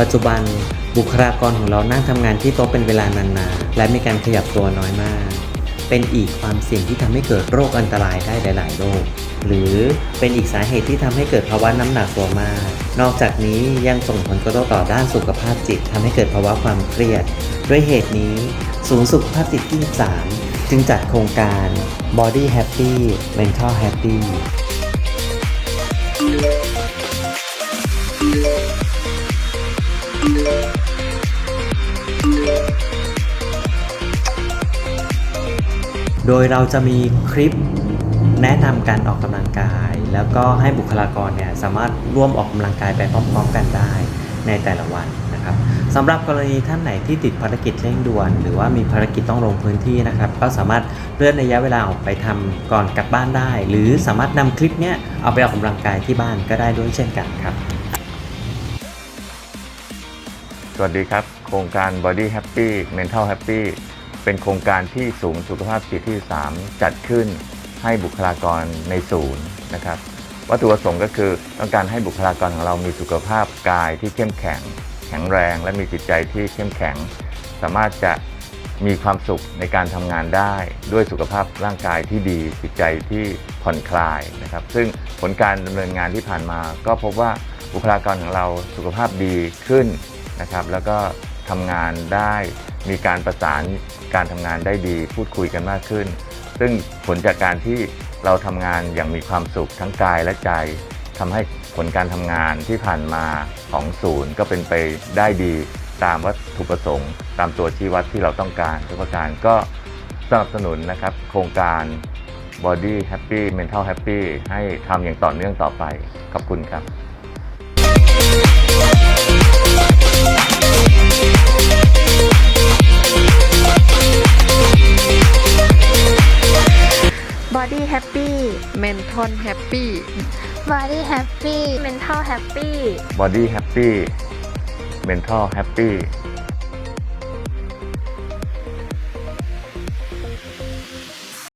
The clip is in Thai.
ปัจจุบันบุคลากรของเรานั่งทำงานที่โต๊ะเป็นเวลานานๆ และมีการขยับตัวน้อยมาก เป็นอีกความเสี่ยงที่ทำให้เกิดโรคอันตรายได้หลาย ๆ โรค หรือเป็นอีกสาเหตุที่ทำให้เกิดภาวะน้ำหนักตัวมาก นอกจากนี้ยังส่งผลกระทบต่อด้านสุขภาพจิตทำให้เกิดภาวะความเครียด ด้วยเหตุนี้ ศูนย์สุขภาพจิตที่3จึงจัดโครงการ Body Happy Mental Happy โดยเราจะมีคลิปแนะนำการออกกำลังกาย แล้วก็ให้บุคลากรเนี่ยสามารถร่วมออกกำลังกายไปพร้อมๆกันได้ในแต่ละวัน สำหรับกรณีท่านไหนที่ติดภารกิจเร่งด่วน หรือว่ามีภารกิจต้องลงพื้นที่นะครับ ก็สามารถเลื่อนระยะเวลาออกไปทำก่อนกลับบ้านได้ หรือสามารถนำคลิปนี้เอาไปออกกำลังกายที่บ้านก็ได้ด้วยเช่นกันครับ สวัสดีครับ โครงการ Body Happy Mental Happy เป็นโครงการที่ศูนย์สุขภาพจิตที่ 3 จัดขึ้นให้บุคลากรในศูนย์นะครับวัตถุประสงค์ก็คือต้องการให้บุคลากรของเรามีสุขภาพกายที่เข้มแข็ง แข็งแรง และมีจิตใจที่เข้มแข็ง สามารถจะมีความสุขในการทำงานได้ ด้วยสุขภาพร่างกายที่ดีจิตใจที่ผ่อนคลายนะครับ ซึ่งผลการดำเนินงานที่ผ่านมา ก็พบว่าบุคลากรของเราสุขภาพดีขึ้นนะครับ แล้วก็ทำงานได้มีการประสานการทำงานได้ดี พูดคุยกันมากขึ้น ซึ่งผลจากการที่เราทำงานอย่างมีความสุขทั้งกายและใจ ทำให้ผลการทำงานที่ผ่านมาของศูนย์ก็เป็นไปได้ดีตามวัตถุประสงค์ ตามตัวชี้วัดที่เราต้องการทุกประการก็สนับสนุนนะครับ โครงการ Body Happy Mental Happy ให้ทำอย่างต่อเนื่องต่อไป ขอบคุณครับ บอดี้แฮปปี้เมนทอนแฮปปี้ Body Happy Mental Happy Body Happy Mental Happy